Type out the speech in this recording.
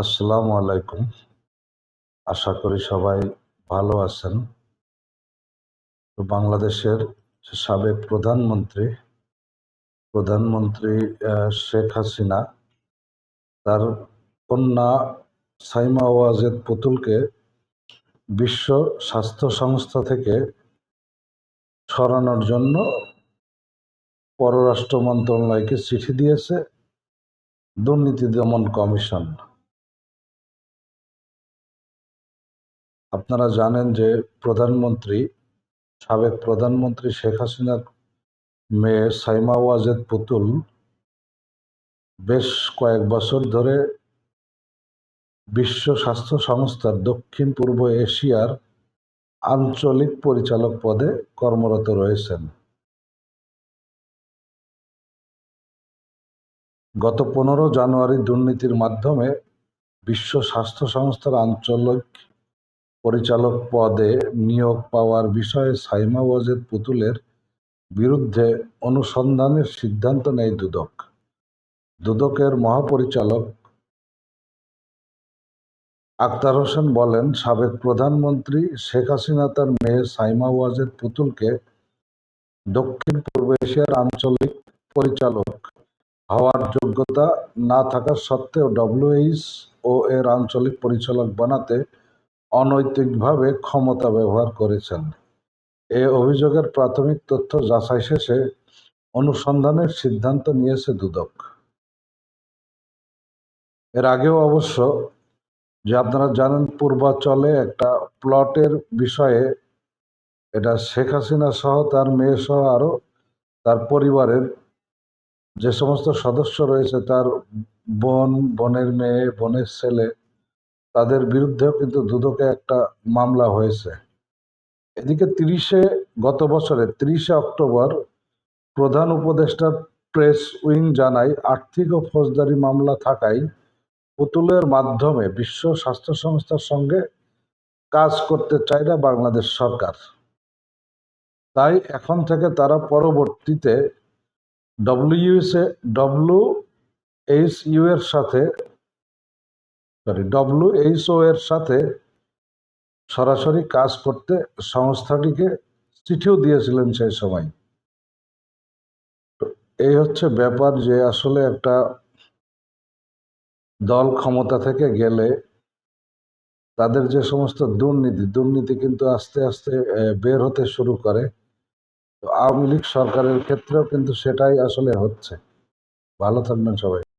আসসালামু আলাইকুম। আশা করি সবাই ভালো আছেন। তো বাংলাদেশের সাবেক প্রধানমন্ত্রী প্রধানমন্ত্রী শেখ হাসিনা, তার কন্যা সাইমা ওয়াজেদ পুতুলকে বিশ্ব স্বাস্থ্য সংস্থা থেকে সরানোর জন্য পররাষ্ট্র মন্ত্রণালয়কে চিঠি দিয়েছে দুর্নীতি দমন কমিশন। আপনারা জানেন যে প্রধানমন্ত্রী, সাবেক প্রধানমন্ত্রী শেখ হাসিনার মেয়ে সাইমা ওয়াজেদ পুতুল বেশ কয়েক বছর ধরে বিশ্ব স্বাস্থ্য সংস্থার দক্ষিণ পূর্ব এশিয়ার আঞ্চলিক পরিচালক পদে কর্মরত রয়েছেন। গত পনেরো জানুয়ারি দুর্নীতির মাধ্যমে বিশ্ব স্বাস্থ্য সংস্থার আঞ্চলিক পরিচালক পদে নিয়োগ পাওয়ার বিষয়ে সাইমা ওয়াজেদ পুতুলের বিরুদ্ধে অনুসন্ধানের সিদ্ধান্ত নেয় দুদক। দুদকের মহাপরিচালক আক্তার হোসেন বলেন, সাবেক প্রধানমন্ত্রী শেখ হাসিনা তার মেয়ে সাইমা ওয়াজেদ পুতুলকে দক্ষিণ পূর্ব এশিয়ার আঞ্চলিক পরিচালক হওয়ার যোগ্যতা না থাকা সত্ত্বেও ডব্লিউএইচ ও এর আঞ্চলিক পরিচালক বানাতে অনৈতিকভাবে ক্ষমতা ব্যবহার করেছেন। এ অভিযোগের প্রাথমিক তথ্য যাচাই শেষে অনুসন্ধানের সিদ্ধান্ত নিয়েছে দুদক। এর আগেও অবশ্য যে আপনারা জানেন, পূর্বাচলে একটা প্লটের বিষয়ে এটা শেখ হাসিনা সহ তার মেয়ে সহ আরও তার পরিবারের যে সমস্ত সদস্য রয়েছে, তার বোন, বোনের মেয়ে, বোনের ছেলে তাদের বিরুদ্ধেও কিন্তু দুদকে একটা মামলা হয়েছে। এদিকে তিরিশে গত বছরে তিরিশে অক্টোবর প্রধান উপদেষ্টা প্রেস উইং জানায়, আর্থিক ও ফৌজদারি মামলা থাকায় পুতুলের মাধ্যমে বিশ্ব স্বাস্থ্য সংস্থার সঙ্গে কাজ করতে চায় না বাংলাদেশ সরকার। তাই এখন থেকে তারা পরবর্তীতে ডব্লিউএসএ ডব্লিউ এইচ ইউ এর সাথে সরি ডব্লিউএইচও এর সাথে সরাসরি কাজ করতে সংস্থাটিকে চিঠিও দিয়েছিলেন সেই সময়। তো এই হচ্ছে ব্যাপার যে আসলে একটা দল ক্ষমতা থেকে গেলে তাদের যে সমস্ত দুর্নীতি দুর্নীতি কিন্তু আস্তে আস্তে বের হতে শুরু করে। তো আওয়ামী লীগ সরকারের ক্ষেত্রেও কিন্তু সেটাই আসলে হচ্ছে। ভালো থাকবেন সবাই।